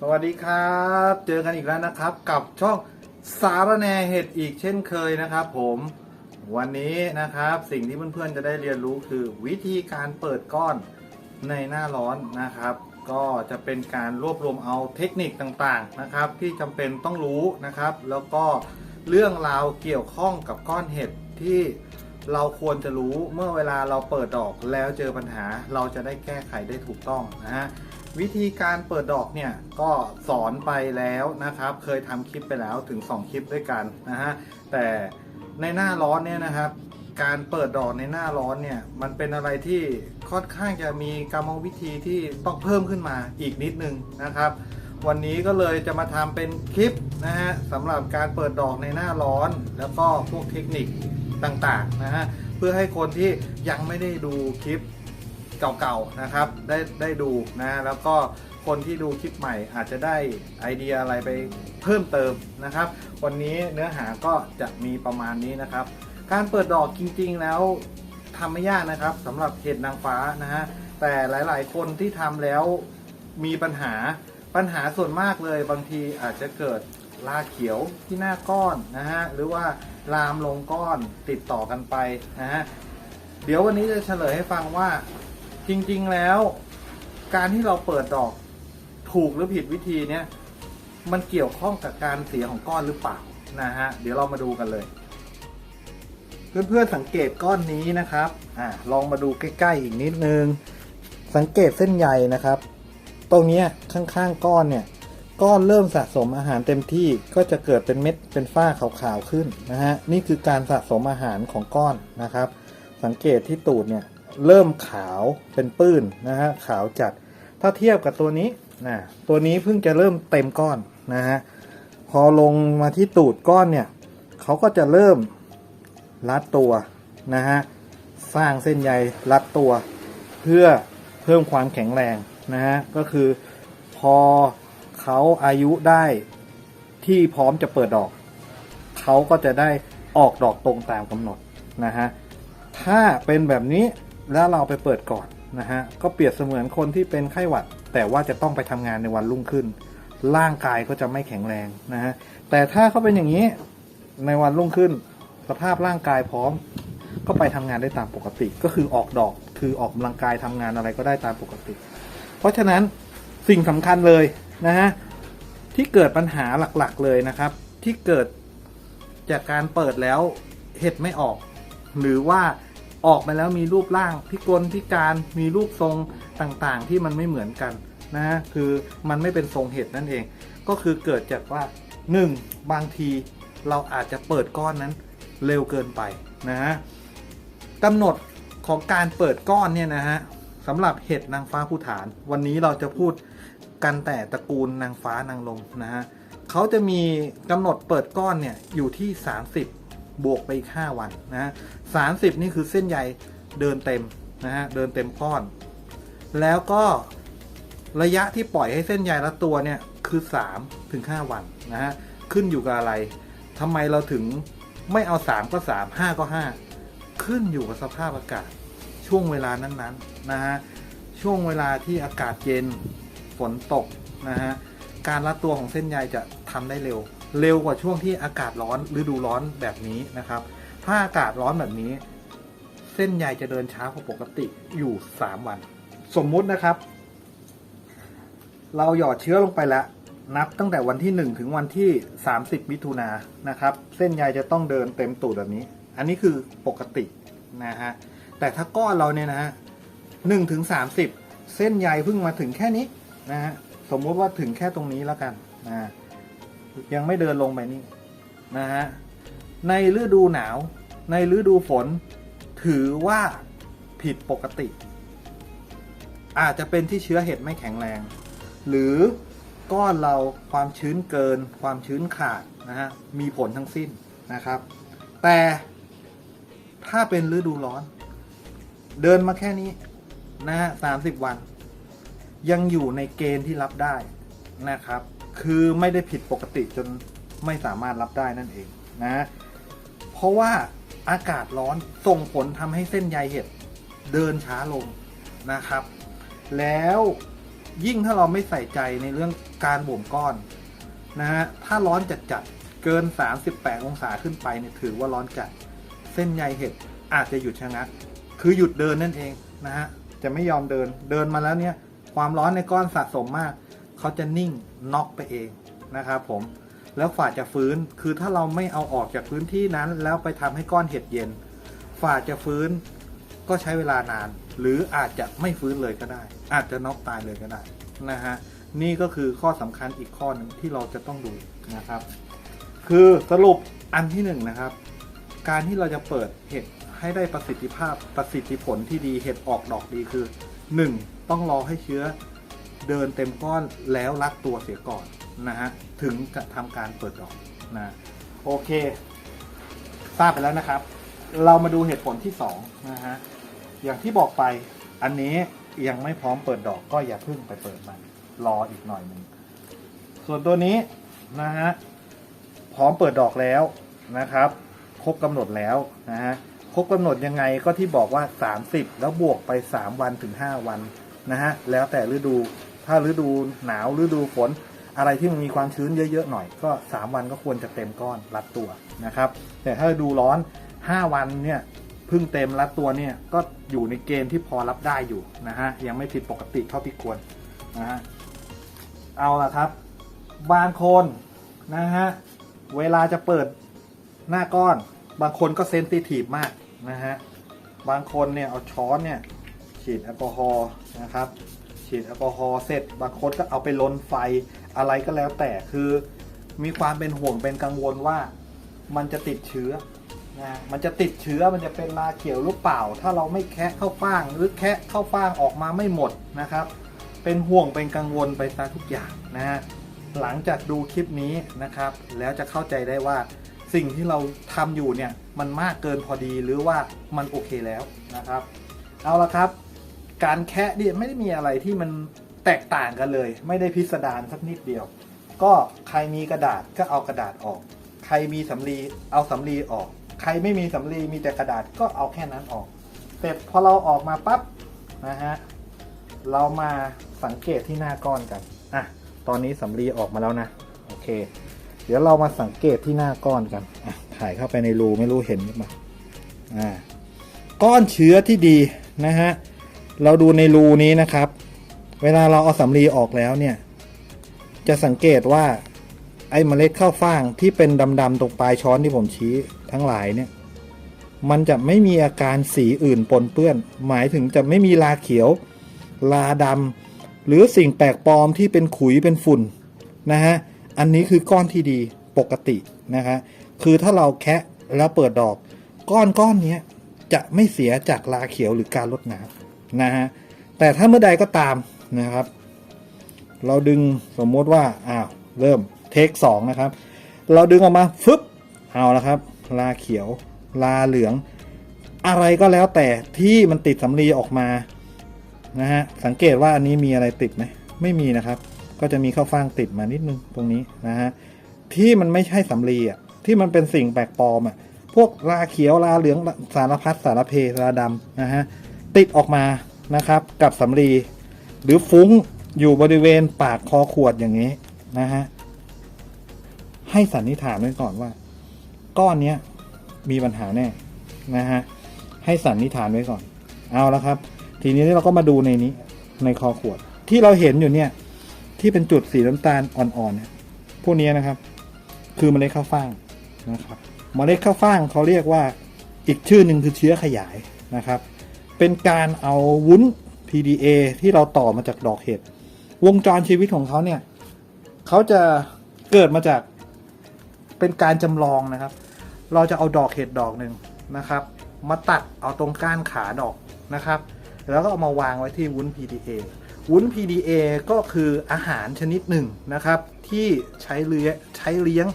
สวัสดีครับ เจอกันอีกแล้วนะครับ กับช่องสารแนเห็ดอีกเช่นเคยนะครับผมวันนี้นะครับสิ่งที่เพื่อนๆจะได้เรียนรู้คือวิธีการเปิดก้อนในหน้าร้อนนะครับ ก็จะเป็นการรวบรวมเอาเทคนิคต่างๆนะครับ ที่จำเป็นต้องรู้นะครับ แล้วก็เรื่องราวเกี่ยวข้องกับก้อนเห็ดที่เราควรจะรู้เมื่อเวลาเราเปิดดอกแล้วเจอปัญหาเราจะได้แก้ไขได้ถูกต้องนะฮะ วิธีการเปิดดอกเนี่ยก็สอนไปแล้วนะครับ เคยทำคลิปไปแล้วถึง 2 คลิปด้วยกันนะฮะ แต่ในหน้าร้อนเนี่ยนะครับ การเปิดดอกในหน้าร้อนเนี่ยมันเป็นอะไรที่ค่อนข้างจะมีกรรมวิธีที่ต้องเพิ่มขึ้นมาอีกนิดนึงนะครับ วันนี้ก็เลยจะมาทำเป็นคลิปนะฮะสำหรับการเปิดดอกในหน้าร้อน แล้วก็พวกเทคนิคต่างๆนะฮะเพื่อให้คนที่ยังไม่ได้ดูคลิป เก่าๆนะครับได้ได้ดูนะแล้วก็คนที่ดูคลิปใหม่อาจจะได้ไอเดียอะไรไปเพิ่มเติมนะครับ วันนี้เนื้อหาก็จะมีประมาณนี้นะครับ การเปิดดอกจริงๆแล้วทำไม่ยากนะครับสำหรับเห็ดนางฟ้านะฮะแต่หลายๆ คนที่ทำแล้วมีปัญหาปัญหาส่วนมากเลยบางทีอาจจะเกิดลาเขียวที่หน้าก้อนนะฮะหรือว่าลามลงก้อนติดต่อกันไปนะฮะเดี๋ยววันนี้จะเฉลยให้ฟังว่า จริง ๆแล้ว การที่เราเปิดดอกถูกหรือผิดวิธีเนี้ยมันเกี่ยวข้องกับการเสียของก้อนหรือเปล่านะฮะเดี๋ยวเรามาดูกันเลย เพื่อนๆสังเกตก้อนนี้นะครับอ่าลองมาดูใกล้ๆอีกนิดนึง สังเกตเส้นใยนะครับ ตรงนี้ข้างๆก้อนเนี่ยก้อนเริ่มสะสมอาหารเต็มที่ก็จะเกิดเป็นเม็ดเป็นฝ้าขาวๆขึ้นนะฮะนี่คือการสะสมอาหารของก้อนนะครับ สังเกตที่ตูดเนี่ย เริ่มขาวเป็นปื้นนะฮะขาวจัด ถ้าเทียบกับตัวนี้นะตัวนี้เพิ่งจะเริ่มเต็มก้อนนะฮะพอลงมาที่ตูดก้อนเนี่ยเขาก็จะเริ่มรัดตัวนะฮะสร้างเส้นใยรัดตัว เพื่อเพิ่มความแข็งแรงนะฮะก็คือพอเขาอายุได้ที่พร้อมจะเปิดดอก เขาก็จะได้ออกดอกตรงตามกำหนดนะฮะถ้าเป็นแบบนี้ แล้วเราไปเปิดก่อนนะฮะก็เปรียบเสมือนคนที่เป็นไข้หวัด แต่ว่าจะต้องไปทำงานในวันรุ่งขึ้น ร่างกายก็จะไม่แข็งแรงนะฮะแต่ถ้าเขาเป็นอย่างนี้ในวันรุ่งขึ้น สภาพร่างกายพร้อม ก็ไปทำงานได้ตามปกติ ก็คือออกดอกคือออกกำลังกายทำงานอะไรก็ได้ตามปกติ เพราะฉะนั้นสิ่งสำคัญเลยนะฮะที่เกิดปัญหาหลักๆเลยนะครับ ที่เกิดจากการเปิดแล้วเห็ดไม่ออก หรือว่า ออกมาแล้วมีรูปร่างพิกลพิการมีรูปทรงต่างๆ ที่มันไม่เหมือนกันนะ คือมันไม่เป็นทรงเห็ดนั่นเอง ก็คือเกิดจากว่า 1. บางทีเราอาจจะเปิดก้อนนั้นเร็วเกินไปนะฮะกำหนดของการเปิดก้อนเนี่ยนะฮะสำหรับเห็ดนางฟ้าผู้ฐาน วันนี้เราจะพูดกันแต่ตระกูลนางฟ้านางลมนะฮะเขาจะมีกำหนดเปิดก้อนเนี่ยอยู่ที่ 30 บวกไปอีก 5 วันนะฮะสามสิบนี่คือเส้นใยเดินเต็มนะฮะเดินเต็มก้อน แล้วก็ระยะที่ปล่อยให้เส้นใยละตัวเนี่ยคือ3ถึง5วันนะฮะขึ้นอยู่กับอะไรทำไมเราถึงไม่เอา 3 ก็ 3 5 ก็ 5 ขึ้นอยู่กับสภาพอากาศ ช่วงเวลานั้นๆนะฮะช่วงเวลาที่อากาศเย็นฝนตกนะฮะการรัดตัวของเส้นใยจะทำได้เร็ว เร็วกว่าช่วงที่อากาศร้อนฤดูร้อนแบบนี้นะครับ ถ้าอากาศร้อนแบบนี้ เส้นใยจะเดินช้ากว่าปกติอยู่ 3 วัน สมมุตินะครับ เราหยอดเชื้อลงไปแล้ว นับตั้งแต่วันที่ 1 ถึงวันที่ 30 มิถุนานะครับ เส้นใยจะต้องเดินเต็มตูดแบบนี้ อันนี้คือปกตินะฮะแต่ถ้าก้อนเราเนี่ยนะฮะหนึ่งถึงสามสิบเส้นใยเพิ่งมาถึงแค่นี้นะฮะสมมติว่าถึงแค่ตรงนี้แล้วกันนะ ยังไม่เดินลงไปนี่นะฮะในฤดูหนาว ในฤดูฝน ถือว่าผิดปกติ อาจจะเป็นที่เชื้อเห็ดไม่แข็งแรง หรือก้อนเราความชื้นเกิน ความชื้นขาดนะฮะมีผลทั้งสิ้นนะครับ แต่ถ้าเป็นฤดูร้อน เดินมาแค่นี้นะฮะสามสิบวัน ยังอยู่ในเกณฑ์ที่รับได้นะครับ คือไม่ได้ผิดปกติจนไม่สามารถรับได้นั่นเองนะ เพราะว่าอากาศร้อนส่งผลทำให้เส้นใยเห็ดเดินช้าลงนะครับ แล้วยิ่งถ้าเราไม่ใส่ใจในเรื่องการบ่มก้อนนะฮะถ้าร้อนจัดจัดๆเกิน 38 องศาขึ้นไปเนี่ยถือว่าร้อนจัด เส้นใยเห็ดอาจจะหยุดชะงัก คือหยุดเดินนั่นเองนะฮะจะไม่ยอมเดินเดินมาแล้วเนี่ยความร้อนในก้อนสะสมมาก เขาจะนิ่งน็อกไปเองนะครับผมแล้วฝาจะฟื้น คือถ้าเราไม่เอาออกจากพื้นที่นั้น แล้วไปทำให้ก้อนเห็ดเย็น ฝาจะฟื้นก็ใช้เวลานาน หรืออาจจะไม่ฟื้นเลยก็ได้ อาจจะน็อกตายเลยก็ได้นะฮะ นี่ก็คือข้อสำคัญอีกข้อหนึ่งที่เราจะต้องดูนะครับ คือสรุปอันที่หนึ่งนะครับ การที่เราจะเปิดเห็ดให้ได้ประสิทธิภาพประสิทธิผลที่ดีเห็ดออกดอกดีคือ 1. ต้องรอให้เชื้อ เดินเต็มก้อนแล้วรัดตัวเสียก่อนนะฮะถึงจะทำการเปิดดอกนะโอเค ทราบไปแล้วนะครับ เรามาดูเหตุผลที่2นะฮะอย่างที่บอกไปอันนี้ยังไม่พร้อมเปิดดอกก็อย่าเพิ่งไปเปิดมัน รออีกหน่อยหนึ่งส่วนตัวนี้นะฮะพร้อมเปิดดอกแล้วนะครับครบกำหนดแล้วนะฮะครบกำหนดยังไงก็ที่บอกว่า 30 แล้วบวกไป 3 วันถึง 5 วันนะฮะแล้วแต่ฤดู ถ้าฤดูหนาวฤดูฝน อะไรที่มันมีความชื้นเยอะๆหน่อย ก็ 3 วันก็ควรจะเต็มก้อนรัดตัวนะครับ แต่ถ้าดูร้อน 5 วันเนี่ยพึ่งเต็มรัดตัวเนี่ยก็อยู่ในเกณฑ์ที่พอรับได้อยู่นะฮะยังไม่ผิดปกติเท่าที่ควรนะฮะเอาละครับ บางคนนะฮะเวลาจะเปิดหน้าก้อน บางคนก็เซนซิทีฟมากนะฮะบางคนเนี่ยเอาช้อนเนี่ยฉีดแอลกอฮอล์นะครับ ฉีดแอลกอฮอล์เสร็จบางคนก็เอาไปลนไฟอะไรก็แล้วแต่คือมีความเป็นห่วงเป็นกังวลว่ามันจะติดเชื้อนะมันจะติดเชื้อมันจะเป็นราเขียวหรือเปล่า ถ้าเราไม่แคะเข้าฟางหรือแคะเข้าฟางออกมาไม่หมดนะครับ เป็นห่วงเป็นกังวลไปซะทุกอย่างนะฮะหลังจากดูคลิปนี้นะครับ แล้วจะเข้าใจได้ว่าสิ่งที่เราทำอยู่เนี่ยมันมากเกินพอดีหรือว่ามันโอเคแล้วนะครับ เอาละครับ การแคะเนี่ยไม่ได้มีอะไรที่มันแตกต่างกันเลย ไม่ได้พิสดารสักนิดเดียว ก็ใครมีกระดาษก็เอากระดาษออก ใครมีสำลีเอาสำลีออก ใครไม่มีสำลีมีแต่กระดาษก็เอาแค่นั้นออกเสร็จพอเราออกมาปั๊บนะฮะเรามาสังเกตที่หน้าก้อนกันอะตอนนี้สำลีออกมาแล้วนะโอเค เดี๋ยวเรามาสังเกตที่หน้าก้อนกันอะถ่ายเข้าไปในรูไม่รู้เห็นหรือเปล่าอ่าก้อนเชื้อที่ดีนะฮะ เราดูในรูนี้นะครับ เวลาเราเอาสำลีออกแล้วเนี่ย จะสังเกตว่า ไอ้เมล็ดข้าวฟ่างที่เป็นดำๆตรงปลายช้อนที่ผมชี้ทั้งหลายเนี่ย มันจะไม่มีอาการสีอื่นปนเปื้อน หมายถึงจะไม่มีลาเขียว ลาดำหรือสิ่งแปลกปลอมที่เป็นขุยเป็นฝุ่นนะฮะ อันนี้คือก้อนที่ดีปกตินะฮะคือถ้าเราแคะแล้วเปิดดอก ก้อนก้อนเนี้ยจะไม่เสียจากลาเขียวหรือการลดน้ำ นะฮะแต่ถ้าเมื่อใดก็ตามนะครับ เราดึงสมมติว่าอ้าวเริ่มเทคสองนะครับ เราดึงออกมาฟึบเอาละครับ ลาเขียว ลาเหลือง อะไรก็แล้วแต่ที่มันติดสำลีออกมานะฮะสังเกตว่าอันนี้มีอะไรติดไหมไม่มีนะครับ ก็จะมีข้าวฟ่างติดมานิดนึงตรงนี้นะฮะที่มันไม่ใช่สำลีอะที่มันเป็นสิ่งแปลกปลอมอะพวกลาเขียวลาเหลืองสารพัดสารเพลาดำนะฮะ ติดออกมานะครับ กับสำลีหรือฟุ้งอยู่บริเวณปากคอขวดอย่างนี้นะฮะให้สันนิษฐานไว้ก่อนว่า ก้อนเนี้ยมีปัญหาแน่นะฮะให้สันนิษฐานไว้ก่อน เอาแล้วครับ ทีนี้เราก็มาดูในนี้ในคอขวด ที่เราเห็นอยู่เนี่ยที่เป็นจุดสีน้ำตาลอ่อนๆเนี่ยพวกนี้นะครับ คือเมล็ดข้าวฟ่างนะครับเมล็ดข้าวฟ่างเขาเรียกว่าอีกชื่อหนึ่งคือเชื้อขยายนะครับ เป็นการเอาวุ้น PDA ที่เราต่อมาจากดอกเห็ด วงจรชีวิตของเขาเนี่ยเขาจะเกิดมาจากเป็นการจำลองนะครับ เราจะเอาดอกเห็ดดอกหนึ่งนะครับ มาตัดเอาตรงก้านขาดอกนะครับ แล้วก็เอามาวางไว้ที่วุ้น PDA วุ้น PDA ก็คืออาหารชนิดหนึ่งนะครับ ที่ใช้เลี้ยใช้เลี้ยง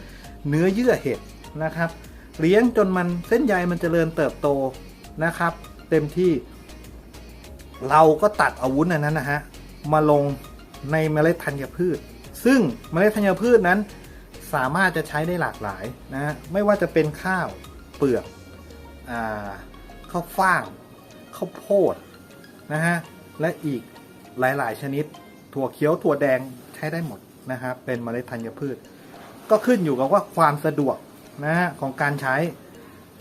เนื้อเยื่อเห็ดนะครับ เลี้ยงจนมันเส้นใยมันจเจริญเติบโตนะครับ เต็มที่ เราก็ตัดอาวุ้นอันนั้นนะฮะมาลงในเมล็ดธัญพืช ซึ่งเมล็ดธัญพืชนั้นสามารถจะใช้ได้หลากหลายนะฮะไม่ว่าจะเป็นข้าวเปลือกอข้าวฟ่างข้าวโพดนะฮะและอีกหลายๆ ชนิด ถั่วเขียวถั่วแดงใช้ได้หมดนะครับเป็นเมล็ดธัญพืช ก็ขึ้นอยู่กับว่าความสะดวกนะฮะของการใช้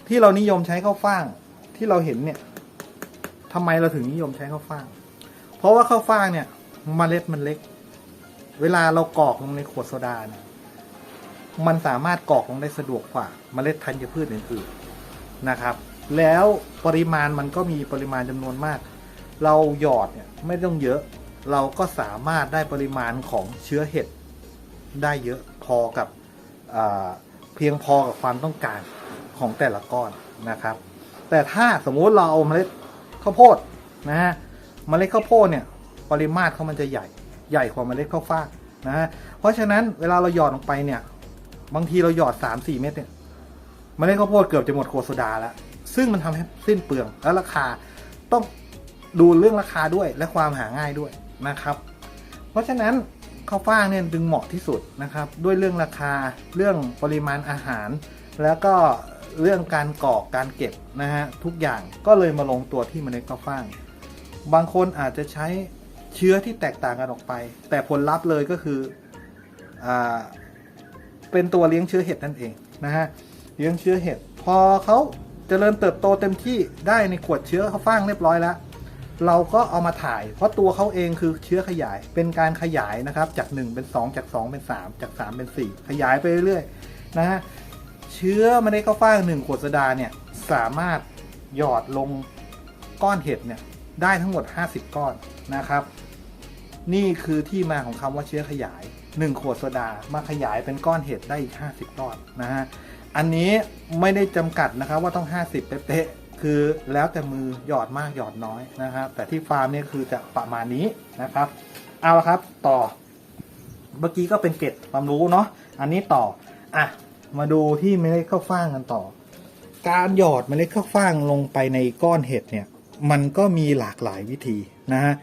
ที่เรานิยมใช้ข้าวฟ่างที่เราเห็นเนี่ย ทำไมเราถึงนิยมใช้ข้าวฟ่าง เพราะว่าข้าวฟ่างเนี่ยเมล็ดมันเล็ก เวลาเรากรอกลงในขวดโซดาเนี่ยมันสามารถกรอกลงได้สะดวกกว่าเมล็ดธัญพืชอื่นๆนะครับ แล้วปริมาณมันก็มีปริมาณจำนวนมาก เราหยอดเนี่ยไม่ต้องเยอะ เราก็สามารถได้ปริมาณของเชื้อเห็ดได้เยอะพอกับเพียงพอกับความต้องการของแต่ละก้อนนะครับ แต่ถ้าสมมุติเราเอาเมล็ด ข้าวโพดนะฮะเมล็ดข้าวโพดเนี่ยปริมาตรเขามันจะใหญ่ใหญ่กว่าเมล็ดข้าวฟ่างนะฮะเพราะฉะนั้นเวลาเราหยอดลงไปเนี่ย บางทีเราหยอด 3 4 เม็ดเนี่ยเมล็ดข้าวโพดเกือบจะหมดขวดโซดาแล้ว ซึ่งมันทำให้สิ้นเปลืองและราคาต้องดูเรื่องราคาด้วยและความหาง่ายด้วยนะครับ เพราะฉะนั้นข้าวฟ่างเนี่ยจึงเหมาะที่สุดนะครับ ด้วยเรื่องราคาเรื่องปริมาณอาหาร แล้วก็ เรื่องการกรอกการเก็บนะฮะทุกอย่างก็เลยมาลงตัวที่เมล็ดข้าวฟ่าง บางคนอาจจะใช้เชื้อที่แตกต่างกันออกไป แต่ผลลัพธ์เลยก็คืออ่าเป็นตัวเลี้ยงเชื้อเห็ดนั่นเองนะฮะเลี้ยงเชื้อเห็ดพอเขาเจริญเติบโตเต็มที่ได้ในขวดเชื้อข้าวฟ่างเรียบร้อยแล้วเราก็เอามาถ่าย เพราะตัวเขาเองคือเชื้อขยายเป็นการขยายนะครับ จาก 1 เป็น 2 จาก 2 เป็น 3 จาก 3 เป็น 4 ขยายไปเรื่อยๆนะฮะ เชื้อเมล็ดข้าวฟ่างหนึ่งขวดโซดาเนี่ยสามารถหยอดลงก้อนเห็ดเนี่ยได้ทั้งหมด 50 ก้อนนะครับ นี่คือที่มาของคำว่าเชื้อขยาย 1 ขวดโซดามาขยายเป็นก้อนเห็ดได้อีก 50 ก้อนนะฮะอันนี้ไม่ได้จำกัดนะครับว่าต้อง 50 เป๊ะๆคือแล้วแต่มือหยอดมากหยอดน้อยนะครับ แต่ที่ฟาร์มเนี่ยคือจะประมาณนี้นะครับ เอาละครับต่อ เมื่อกี้ก็เป็นเกร็ดความรู้เนาะอันนี้ต่ออะ มาดูที่เมล็ดข้าวฟ่างกันต่อ การหยอดเมล็ดข้าวฟ่างลงไปในก้อนเห็ดเนี่ย มันก็มีหลากหลายวิธีนะฮะ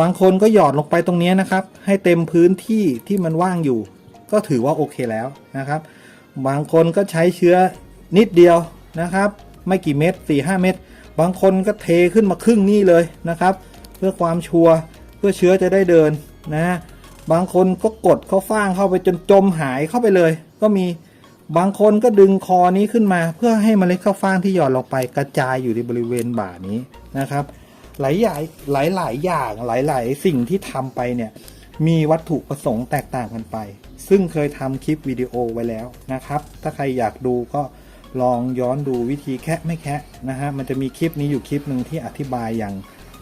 บางคนก็หยอดลงไปตรงนี้นะครับ ให้เต็มพื้นที่ที่มันว่างอยู่ ก็ถือว่าโอเคแล้วนะครับ บางคนก็ใช้เชื้อนิดเดียวนะครับ ไม่กี่เม็ดสี่ห้าเม็ด บางคนก็เทขึ้นมาครึ่งนี่เลยนะครับ เพื่อความชัวร์เพื่อเชื้อจะได้เดินนะฮะ บางคนก็กดเขาฟางเข้าไปจนจมหายเข้าไปเลย ก็มีบางคนก็ดึงคอนี้ขึ้นมา เพื่อให้มเมล็ดข้าวฟ่างที่หย่อดลงไปกระจายอยู่ในบริเวณบ่านี้นะครับ หลายอย่างหลายหลายอย่างหลายหลายสิ่งที่ทำไปเนี่ยมีวัตถุประสงค์แตกต่างกันไป ซึ่งเคยทำคลิปวิดีโอไว้แล้วนะครับ ถ้าใครอยากดูก็ลองย้อนดูวิธีแคะไม่แคะนะฮะมันจะมีคลิปนี้อยู่คลิปหนึ่งที่อธิบายอย่าง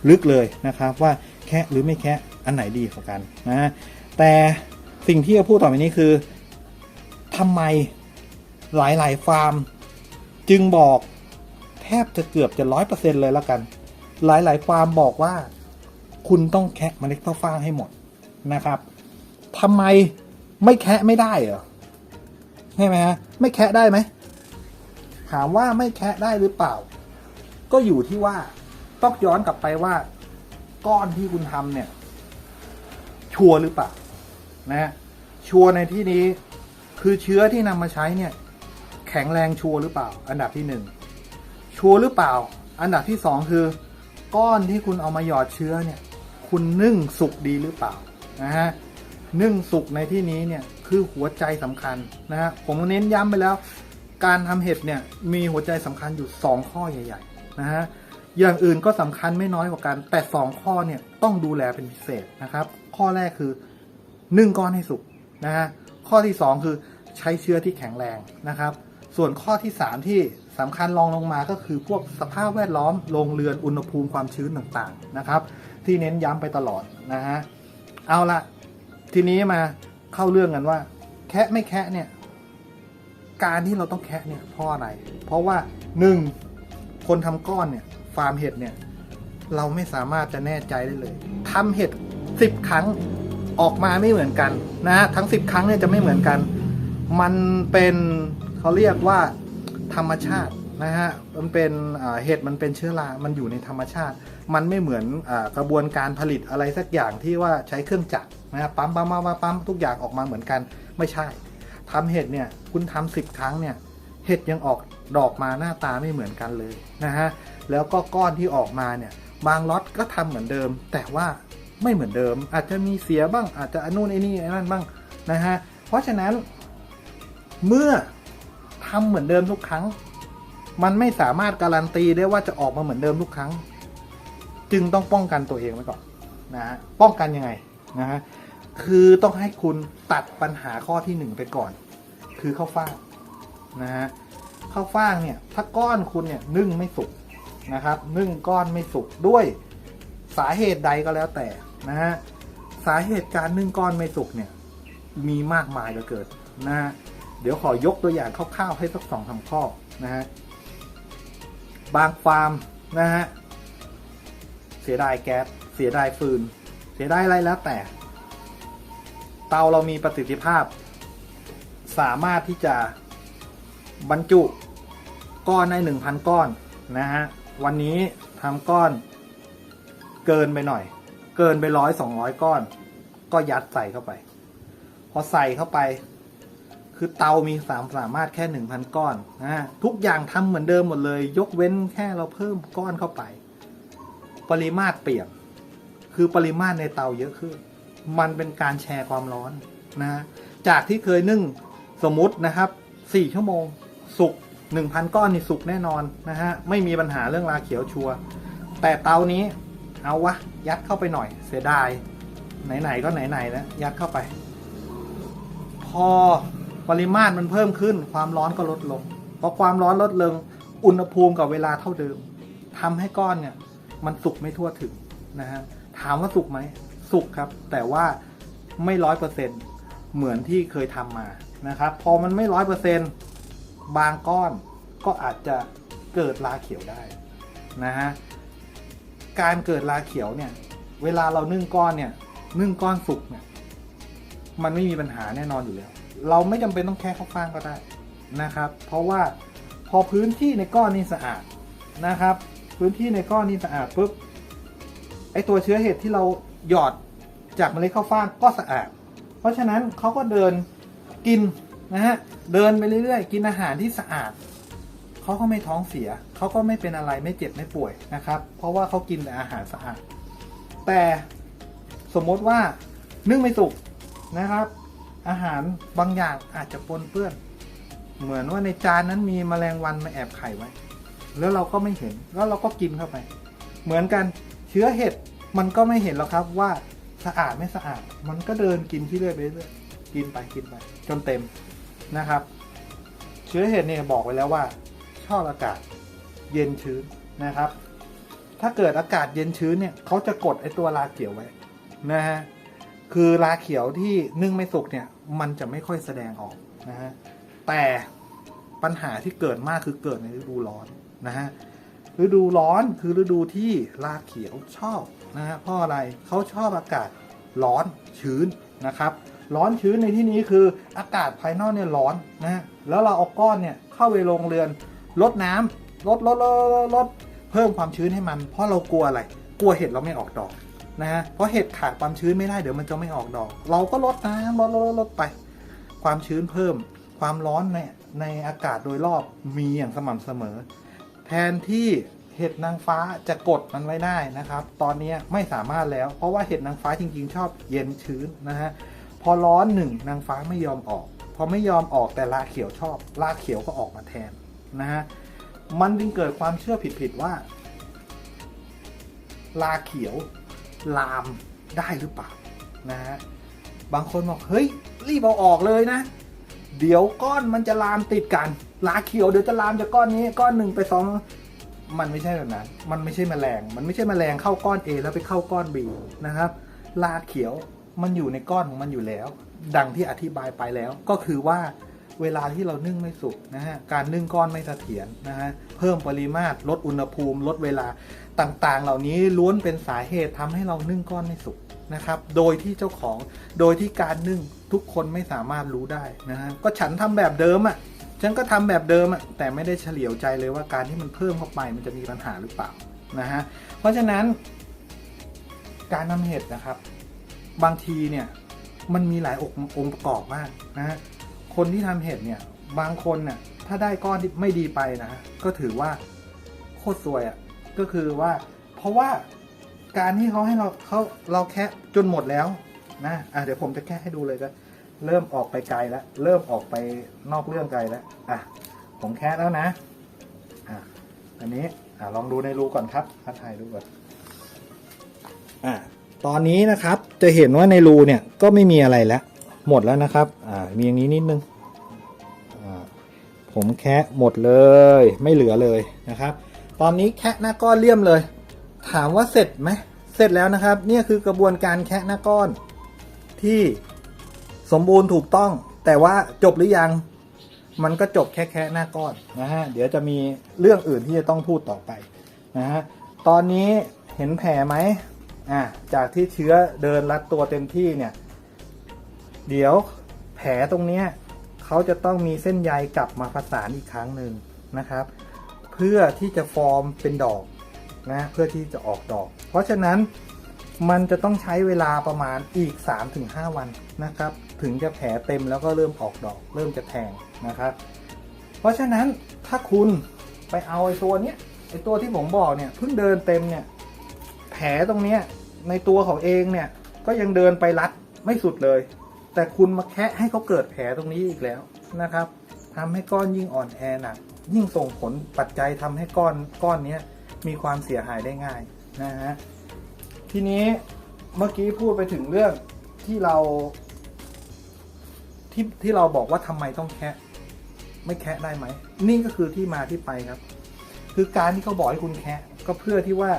ลึกเลยนะครับ ว่าแคะหรือไม่แคะ อันไหนดีกว่ากันนะฮะแต่สิ่งที่จะพูดต่อไปนี้คือทำไมหลายๆฟาร์ม จึงบอกแทบจะเกือบจะร้อยเปอร์เซ็นเลยแล้วกัน หลายๆฟาร์มบอกว่า คุณต้องแคะเมล็ดข้าวฟ่างให้หมดนะครับทำไมไม่แคะไม่ได้เหรอใช่ไหมฮะไม่แคะได้ไหมถามว่าไม่แคะได้หรือเปล่า ก็อยู่ที่ว่าต้องย้อนกลับไปว่า ก้อนที่คุณทำเนี่ย ชัวร์หรือเปล่านะฮะชัวร์ในที่นี้คือเชื้อที่นำมาใช้เนี่ย แข็งแรงชัวร์หรือเปล่า อันดับที่หนึ่งชัวร์หรือเปล่า อันดับที่สองคือ ก้อนที่คุณเอามาหยอดเชื้อเนี่ย คุณนึ่งสุกดีหรือเปล่านะฮะนึ่งสุกในที่นี้เนี่ยคือหัวใจสำคัญนะฮะผมเน้นย้ำไปแล้ว การทำเห็ดเนี่ยมีหัวใจสำคัญอยู่ 2 ข้อใหญ่ ๆ นะฮะ อย่างอื่นก็สำคัญไม่น้อยกว่ากัน แต่ 2 ข้อเนี่ยต้องดูแลเป็นพิเศษนะครับ ข้อแรกคือนึ่งก้อนให้สุกนะฮะข้อที่ 2 คือใช้เชื้อที่แข็งแรงนะครับ ส่วนข้อที่ 3 ที่สำคัญรองลงมาก็คือพวกสภาพแวดล้อมโรงเรือนอุณหภูมิความชื้นต่างๆนะครับ ที่เน้นย้ำไปตลอดนะฮะเอาละทีนี้มาเข้าเรื่องกันว่า แคะไม่แคะเนี่ยการที่เราต้องแคะเนี่ยเพราะอะไร เพราะว่าหนึ่งคนทำก้อนเนี่ย ฟาร์มเห็ดเนี่ย เราไม่สามารถจะแน่ใจได้เลยทำเห็ดสิบครั้งออกมาไม่เหมือนกันนะฮะทั้งสิบครั้งเนี่ยจะไม่เหมือนกัน มันเป็นเขาเรียกว่าธรรมชาตินะฮะมันเป็นเห็ดมันเป็นเชื้อรา มันอยู่ในธรรมชาติ มันไม่เหมือนอกระบวนการผลิตอะไรสักอย่างที่ว่าใช้เครื่องจักรนะฮะปั๊มปั๊มปั๊มปั๊มปั๊มทุกอย่างออกมาเหมือนกันไม่ใช่ทำเห็ดเนี่ยคุณทำสิบครั้งเนี่ยเห็ดยังออกดอกมาหน้าตาไม่เหมือนกันเลยนะฮะ แล้วก็ก้อนที่ออกมาเนี่ยบางล็อตก็ทำเหมือนเดิม แต่ว่าไม่เหมือนเดิม อาจจะมีเสียบ้างอาจจะอนนุนไอ้นี่ไอ้นั่นบ้างนะฮะเพราะฉะนั้นเมื่อทำเหมือนเดิมทุกครั้ง มันไม่สามารถการันตีได้ว่าจะออกมาเหมือนเดิมทุกครั้ง จึงต้องป้องกันตัวเองไว้ก่อนนะฮะป้องกันยังไงนะฮะคือต้องให้คุณตัดปัญหาข้อที่หนึ่งไปก่อน คือข้าวฟ่างนะฮะข้าวฟ่างเนี่ยถ้าก้อนคุณเนี่ยนึ่งไม่สุก นะครับ นึ่งก้อนไม่สุกด้วยสาเหตุใดก็แล้วแต่นะฮะสาเหตุการนึ่งก้อนไม่สุกเนี่ย มีมากมายเหลือเกินนะฮะเดี๋ยวขอยกตัวอย่างคร่าวๆให้สักสองสาข้อนะฮะบางฟาร์มนะฮะเสียดายแก๊สเสียดายฟืน เสียดายอะไรแล้วแต่ เตาเรามีประสิทธิภาพ สามารถที่จะบรรจุก้อนในหนึ่งพันก้อนนะฮะ วันนี้ทำก้อนเกินไปหน่อย เกินไปร้อยสองร้อยก้อน ก็ยัดใส่เข้าไป พอใส่เข้าไป คือเตามีสามสามารถแค่หนึ่งพันก้อนนะทุกอย่างทำเหมือนเดิมหมดเลย ยกเว้นแค่เราเพิ่มก้อนเข้าไป ปริมาตรเปลี่ยน คือปริมาตรในเตาเยอะขึ้น มันเป็นการแชร์ความร้อนนะจากที่เคยนึ่งสมมตินะครับสี่ชั่วโมงสุก หนึ่งพันก้อนนี่สุกแน่นอนนะฮะ ไม่มีปัญหาเรื่องราเขียวชัวร์แต่เตานี้เอาวะ ยัดเข้าไปหน่อย เสียดาย ไหน ๆ ก็ไหนๆแล้วยัดเข้าไป พอปริมาตรมันเพิ่มขึ้น ความร้อนก็ลดลงพอความร้อนลดลงอุณหภูมิกับเวลาเท่าเดิมทำให้ก้อนเนี่ย มันสุกไม่ทั่วถึงนะฮะถามว่าสุกไหมสุกครับ แต่ว่าไม่ร้อยเปอร์เซ็นเหมือนที่เคยทำมานะครับ พอมันไม่ร้อยเปอร์เซ็น บางก้อนก็อาจจะเกิดราเขียวได้นะฮะการเกิดราเขียวเนี่ยเวลาเรานึ่งก้อนเนี่ยนึ่งก้อนสุกเนี่ยมันไม่มีปัญหาแน่นอนอยู่แล้ว เราไม่จำเป็นต้องแค่ข้าวฟ่างก็ได้นะครับ เพราะว่าพอพื้นที่ในก้อนนี้สะอาดนะครับ พื้นที่ในก้อนนี้สะอาดปุ๊บไอตัวเชื้อเห็ดที่เราหยอดจากเมล็ดข้าวฟ่างก็สะอาด เพราะฉะนั้นเขาก็เดินกิน นะฮะเดินไปเรื่อยๆ กินอาหารที่สะอาดเขาก็ไม่ท้องเสียเขาก็ไม่เป็นอะไรไม่เจ็บไม่ป่วยนะครับ เพราะว่าเขากินแต่อาหารสะอาด แต่สมมติว่านึ่งไม่สุกนะครับ อาหารบางอย่างอาจจะปนเปื้อน เหมือนว่าในจานนั้นมีแมลงวันมาแอบไข่ไว้ แล้วเราก็ไม่เห็นแล้วเราก็กินเข้าไป เหมือนกันเชื้อเห็ดมันก็ไม่เห็นหรอกครับว่าสะอาดไม่สะอาด มันก็เดินกินที่เรื่อยไปเรื่อยกินไปกินไป จนเต็ม นะครับ เชื้อเห็ดเนี่ยบอกไว้แล้วว่าชอบอากาศเย็นชื้นนะครับ ถ้าเกิดอากาศเย็นชื้นเนี่ยเขาจะกดไอตัวราเขียวไว้นะฮะคือราเขียวที่นึ่งไม่สุกเนี่ย มันจะไม่ค่อยแสดงออกนะฮะแต่ปัญหาที่เกิดมากคือเกิดในฤดูร้อนนะฮะฤดูร้อนคือฤดูที่ราเขียวชอบนะฮะเพราะอะไรเขาชอบอากาศร้อนชื้นนะครับ ร้อนชื้นในที่นี้คืออากาศภายนอกเนี่ยร้อนนะแล้วเราเอาก้อนเนี่ยเข้าไปโรงเรือนลดน้ำลดลดลดลดลดเพิ่มความชื้นให้มัน เพราะเรากลัวอะไร กลัวเห็ดเราไม่ออกดอกนะฮะเพราะเห็ดขาดความชื้นไม่ได้เดี๋ยวมันจะไม่ออกดอก เราก็ลดน้ำลดลดลดไป ความชื้นเพิ่ม ความร้อนในในอากาศโดยรอบมีอย่างสม่ำเสมอ แทนที่เห็ดนางฟ้าจะกดมันไว้ได้นะครับ ตอนนี้ไม่สามารถแล้ว เพราะว่าเห็ดนางฟ้าจริงๆ ชอบเย็นชื้นนะฮะ พอร้อนหนึ่งนางฟ้าไม่ยอมออก พอไม่ยอมออกแต่ลาเขียวชอบ ลาเขียวก็ออกมาแทนนะฮะมันจึงเกิดความเชื่อผิดๆว่า ลาเขียว ลามได้หรือเปล่านะฮะบางคนบอกเฮ้ยรีบเอาออกเลยนะ เดี๋ยวก้อนมันจะลามติดกัน ลาเขียวเดี๋ยวจะลามจากก้อนนี้ก้อนหนึ่งไปสองมันไม่ใช่แบบนั้น มันไม่ใช่แมลง มันไม่ใช่แมลงเข้าก้อน A แล้วไปเข้าก้อน B นะครับ ลาเขียว มันอยู่ในก้อนของมันอยู่แล้ว ดังที่อธิบายไปแล้ว ก็คือว่าเวลาที่เรานึ่งไม่สุกนะฮะ การนึ่งก้อนไม่เสถียรนะฮะ เพิ่มปริมาตร ลดอุณหภูมิ ลดเวลาต่างๆ เหล่านี้ล้วนเป็นสาเหตุทำให้เรานึ่งก้อนไม่สุกนะครับ โดยที่เจ้าของ โดยที่การนึ่งทุกคนไม่สามารถรู้ได้นะฮะ ก็ฉันทำแบบเดิมอะ ฉันก็ทำแบบเดิมอะแต่ไม่ได้เฉลียวใจเลยว่าการที่มันเพิ่มเข้าไปมันจะมีปัญหาหรือเปล่านะฮะ เพราะฉะนั้นการนำเห็ดนะครับ บางทีเนี่ยมันมีหลายองค์องค์ประกอบมากนะฮะคนที่ทำเห็ดเนี่ยบางคนเนี่ยถ้าได้ก้อนที่ไม่ดีไปนะก็ถือว่าโคตรซวยอะ่ะก็คือว่าเพราะว่าการที่เขาให้เราเขาเราแคะจนหมดแล้วนะอะเดี๋ยวผมจะแคะให้ดูเลยก็เริ่มออกไปไกลแล้ว เริ่มออกไปนอกเรื่องไกลแล้วอะผมแคะแล้วนะอะอันนี้อะลองดูในรูก่อนครับทัดถ่ายดูก่อนอะ ตอนนี้นะครับจะเห็นว่าในรูเนี่ยก็ไม่มีอะไรแล้ว หมดแล้วนะครับอ่ามีอย่างนี้นิดนึงอ่าผมแคะหมดเลยไม่เหลือเลยนะครับ ตอนนี้แคะหน้าก้อนเลี่ยมเลย ถามว่าเสร็จไหมเสร็จแล้วนะครับเนี่ยคือกระบวนการแคะหน้าก้อนที่สมบูรณ์ถูกต้อง แต่ว่าจบหรือยัง มันก็จบแค่แค่หน้าก้อนนะฮะเดี๋ยวจะมีเรื่องอื่นที่จะต้องพูดต่อไปนะฮะตอนนี้เห็นแผลไหม อะจากที่เชื้อเดินรัดตัวเต็มที่เนี่ย เดี๋ยวแผลตรงเนี้ยเขาจะต้องมีเส้นใยกลับมาประสานอีกครั้งหนึ่งนะครับ เพื่อที่จะฟอร์มเป็นดอกนะเพื่อที่จะออกดอก เพราะฉะนั้นมันจะต้องใช้เวลาประมาณอีก 3-5 วันนะครับ ถึงจะแผลเต็มแล้วก็เริ่มออกดอก เริ่มจะแทงนะครับ เพราะฉะนั้นถ้าคุณไปเอาไอ้ตัวเนี้ยไอ้ตัวที่ผมบอกเนี่ยเพิ่งเดินเต็มเนี่ย แผลตรงเนี้ย ในตัวเขาเองเนี่ย ก็ยังเดินไปรัดไม่สุดเลย แต่คุณมาแคะให้เขาเกิดแผลตรงนี้อีกแล้วนะครับทำให้ก้อนยิ่งอ่อนแอหนักยิ่งส่งผลปัจจัยทำให้ก้อนก้อนนี้มีความเสียหายได้ง่ายนะฮะทีนี้เมื่อกี้พูดไปถึงเรื่องที่เรา ที่ที่เราบอกว่าทำไมต้องแคะไม่แคะได้ไหม นี่ก็คือที่มาที่ไปครับ คือการที่เขาบอกให้คุณแคะก็เพื่อที่ว่า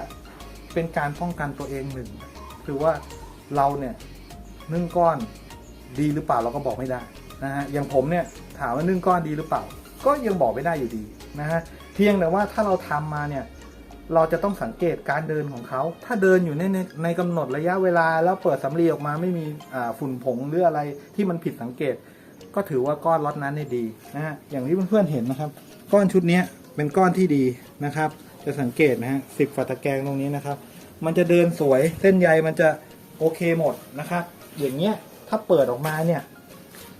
เป็นการป้องกันตัวเองหนึ่ง คือว่าเราเนี่ยนึ่งก้อนดีหรือเปล่าเราก็บอกไม่ได้นะฮะอย่างผมเนี่ยถามว่านึ่งก้อนดีหรือเปล่า ก็ยังบอกไม่ได้อยู่ดีนะฮะเพียงแต่ว่าถ้าเราทำมาเนี่ยเราจะต้องสังเกตการเดินของเขา ถ้าเดินอยู่ในในในกำหนดระยะเวลาแล้วเปิดสำลีออกมาไม่มีฝุ่นผงหรืออะไรที่มันผิดสังเกต ก็ถือว่าก้อนล็อตนั้นได้ดีนะฮะอย่างที่เพื่อนๆเห็นนะครับ ก้อนชุดนี้เป็นก้อนที่ดีนะครับ จะสังเกตนะฮะสิบฝาตะแกรงตรงนี้นะครับ มันจะเดินสวยเส้นใยมันจะโอเคหมดนะครับอย่างเงี้ยถ้าเปิดออกมาเนี่ย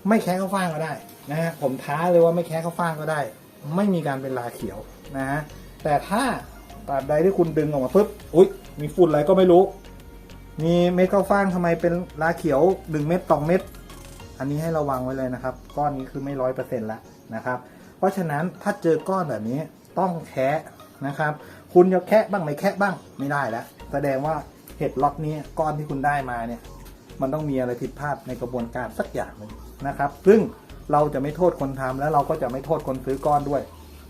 ไม่แคะข้าวฟ่างก็ได้นะฮะผมท้าเลยว่าไม่แคะข้าวฟ่างก็ได้ ไม่มีการเป็นลาเขียวนะฮะแต่ถ้าตราบใดที่คุณดึงออกมาปุ๊บอุ๊ยมีฝุ่นอะไรก็ไม่รู้ มีเม็ดข้าวฟ่างทำไมเป็นลาเขียวหนึ่งเม็ดสองเม็ดอันนี้ให้ระวังไว้เลยนะครับ ก้อนนี้คือไม่ร้อยเปอร์เซ็นต์ละนะครับ เพราะฉะนั้นถ้าเจอก้อนแบบนี้ต้องแคะ นะครับ คุณจะแคะบ้างไม่แคะบ้างไม่ได้แล้วแสดงว่าเห็ดล็อตนี้ก้อนที่คุณได้มาเนี่ย มันต้องมีอะไรผิดพลาดในกระบวนการสักอย่างหนึ่งนะครับ ซึ่งเราจะไม่โทษคนทำแล้วเราก็จะไม่โทษคนซื้อก้อนด้วย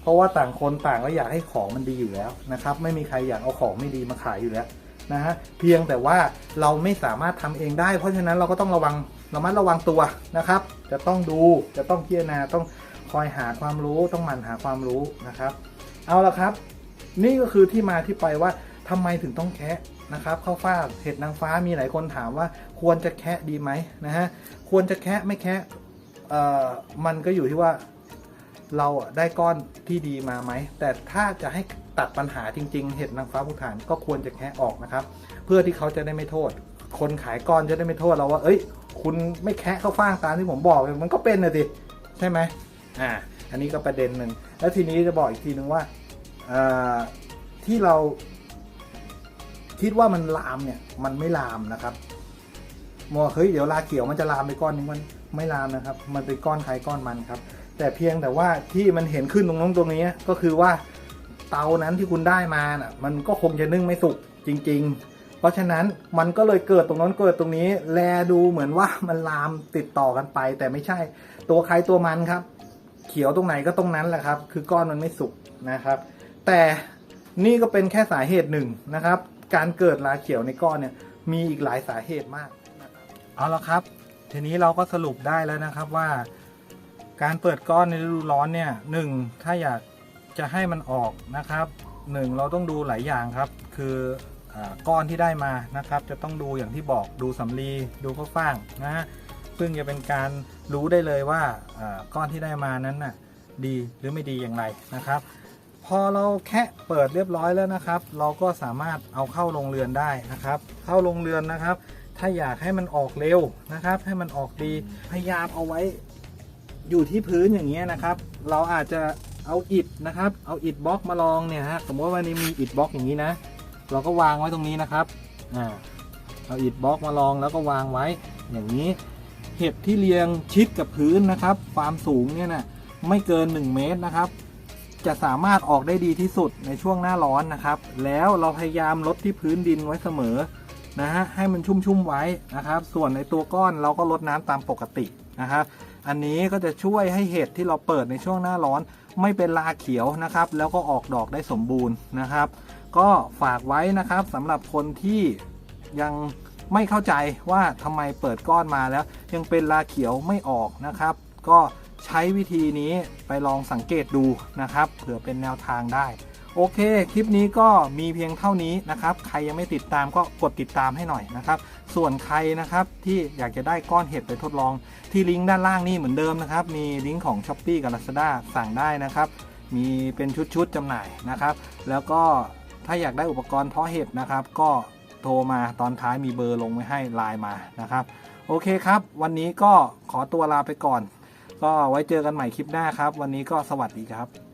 เพราะว่าต่างคนต่างก็อยากให้ของมันดีอยู่แล้วนะครับ ไม่มีใครอยากเอาของไม่ดีมาขายอยู่แล้วนะฮะเพียงแต่ว่าเราไม่สามารถทำเองได้ เพราะฉะนั้นเราก็ต้องระวังระมัดระวังตัวนะครับ จะต้องดูจะต้องพิจารณาต้องคอยหาความรู้ต้องหมั่นหาความรู้นะครับ เอาละครับ นี่ก็คือที่มาที่ไปว่าทำไมถึงต้องแคะนะครับข้าวฟ่างเห็ดนางฟ้ามีหลายคนถามว่าควรจะแคะดีไหมนะฮะควรจะแคะไม่แคะเอ่อมันก็อยู่ที่ว่าเราได้ก้อนที่ดีมาไหม แต่ถ้าจะให้ตัดปัญหาจริง ๆ เห็ดนางฟ้าภูฐานก็ควรจะแคะออกนะครับ เพื่อที่เขาจะได้ไม่โทษ คนขายก้อนจะได้ไม่โทษเราว่า เอ้ย คุณไม่แคะเข้าฟ่างตามที่ผมบอกมันก็เป็นนะสิใช่ไหมอ่า อันนี้ก็ประเด็นหนึ่งแล้วทีนี้จะบอกอีกทีหนึ่งว่า ที่เราคิดว่ามันลามเนี่ยมันไม่ลามนะครับมอเฮ้ยเดี๋ยวลาเขียวมันจะลามไปก้อนนึงมันไม่ลามนะครับ มันเป็นก้อนใครก้อนมันครับ แต่เพียงแต่ว่าที่มันเห็นขึ้นตรงนู้นตรงนี้ก็คือว่าเตานั้นที่คุณได้มาน่ะ มันก็คงจะนึ่งไม่สุกจริง ๆ เพราะฉะนั้นมันก็เลยเกิดตรงนั้นเกิดตรงนี้ แลดูเหมือนว่ามันลามติดต่อกันไป แต่ไม่ใช่ตัวใครตัวมันครับ เขียวตรงไหนก็ตรงนั้นแหละครับ คือก้อนมันไม่สุกนะครับ แต่นี่ก็เป็นแค่สาเหตุหนึ่งนะครับ การเกิดราเขียวในก้อนเนี่ยมีอีกหลายสาเหตุมากเอาละครับ ทีนี้เราก็สรุปได้แล้วนะครับว่า การเปิดก้อนในฤดูร้อนเนี่ยหนึ่งถ้าอยากจะให้มันออกนะครับหนึ่งเราต้องดูหลายอย่างครับ คืออก้อนที่ได้มานะครับ จะต้องดูอย่างที่บอกดูสำลีดูข้าวฟ่างนะฮะซึ่งจะเป็นการรู้ได้เลยว่าก้อนที่ได้มานั้นน่ะดีหรือไม่ดีอย่างไรนะครับ พอเราแคะเปิดเรียบร้อยแล้วนะครับ เราก็สามารถเอาเข้าโรงเรือนได้นะครับ เข้าโรงเรือนนะครับ ถ้าอยากให้มันออกเร็วนะครับ ให้มันออกดีพยายามเอาไว้อยู่ที่พื้นอย่างเงี้ยนะครับ เราอาจจะเอาอิฐนะครับ เอาอิฐบล็อกมาลองเนี่ยฮะสมมติว่าวันนี้มีอิฐบล็อกอย่างนี้นะ เราก็วางไว้ตรงนี้นะครับอ่าเอาอิฐบล็อกมาลองแล้วก็วางไว้อย่างนี้ เห็ดที่เรียงชิดกับพื้นนะครับ ความสูงเนี่ยนะไม่เกิน 1 เมตรนะครับ จะสามารถออกได้ดีที่สุดในช่วงหน้าร้อนนะครับ แล้วเราพยายามลดที่พื้นดินไว้เสมอนะฮะให้มันชุ่มๆไว้นะครับ ส่วนในตัวก้อนเราก็ลดน้ำตามปกตินะครับอันนี้ก็จะช่วยให้เห็ดที่เราเปิดในช่วงหน้าร้อน ไม่เป็นลาเขียวนะครับ แล้วก็ออกดอกได้สมบูรณ์นะครับ ก็ฝากไว้นะครับสำหรับคนที่ยังไม่เข้าใจว่าทำไมเปิดก้อนมาแล้ว ยังเป็นลาเขียวไม่ออกนะครับ ก็ ใช้วิธีนี้ไปลองสังเกตดูนะครับ เผื่อเป็นแนวทางได้ โอเค คลิปนี้ก็มีเพียงเท่านี้นะครับ ใครยังไม่ติดตามก็กดติดตามให้หน่อยนะครับ ส่วนใครนะครับที่อยากจะได้ก้อนเห็ดไปทดลอง ที่ลิงก์ด้านล่างนี่เหมือนเดิมนะครับ มีลิงก์ของ s h อ p e e กับ Lazada สั่งได้นะครับ มีเป็นชุดๆจำหน่ายนะครับ แล้วก็ถ้าอยากได้อุปกรณ์เพาะเห็ดนะครับ ก็โทรมาตอนท้ายมีเบอร์ลงไว้ให้ไลน์มานะครับ โอเคครับ วันนี้ก็ขอตัวลาไปก่อน ก็ไว้เจอกันใหม่คลิปหน้าครับ วันนี้ก็สวัสดีครับ